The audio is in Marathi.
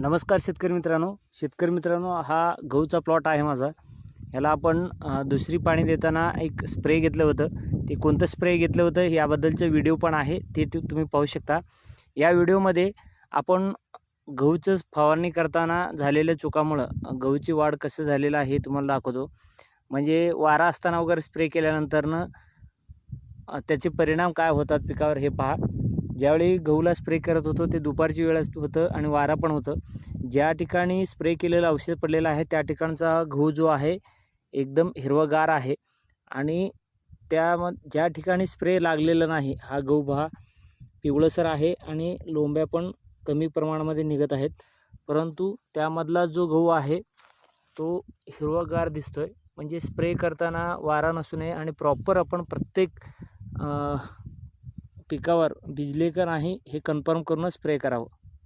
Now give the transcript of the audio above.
नमस्कार शेतकरी मित्रांनो. शेतकरी मित्रांनो हा गहूचा प्लॉट आहे माझा. ह्याला आपण दुसरी पाणी देताना एक स्प्रे घेतलं होतं. ते कोणतं स्प्रे घेतलं होतं याबद्दलचं व्हिडिओ पण आहे ते तुम्ही पाहू शकता. या व्हिडिओमध्ये आपण गहूचं फवारणी करताना झालेल्या चुकामुळं गहूची वाढ कसं झालेलं आहे हे तुम्हाला दाखवतो. म्हणजे वारा असताना वगैरे स्प्रे केल्यानंतरनं त्याचे परिणाम काय होतात पिकावर हे पहा. ज्यावेळी गहूला स्प्रे करत होतो ते दुपारची वेळ होतं आणि वारा पण होतं. ज्या ठिकाणी स्प्रे केलेलं औषध पडलेलं आहे त्या ठिकाणचा गहू जो आहे एकदम हिरवगार आहे. आणि त्या ज्या ठिकाणी स्प्रे लागलेलं नाही हा गहू पहा पिवळसर आहे आणि लोंब्या पण कमी प्रमाणामध्ये निघत आहेत. परंतु त्यामधला जो गहू आहे तो हिरवागार दिसतो आहे म्हणजे स्प्रे करताना वारा नसू नये आणि प्रॉपर आपण प्रत्येक पिकावर भिजले का नाही हे कन्फर्म करूनच स्प्रे करावं.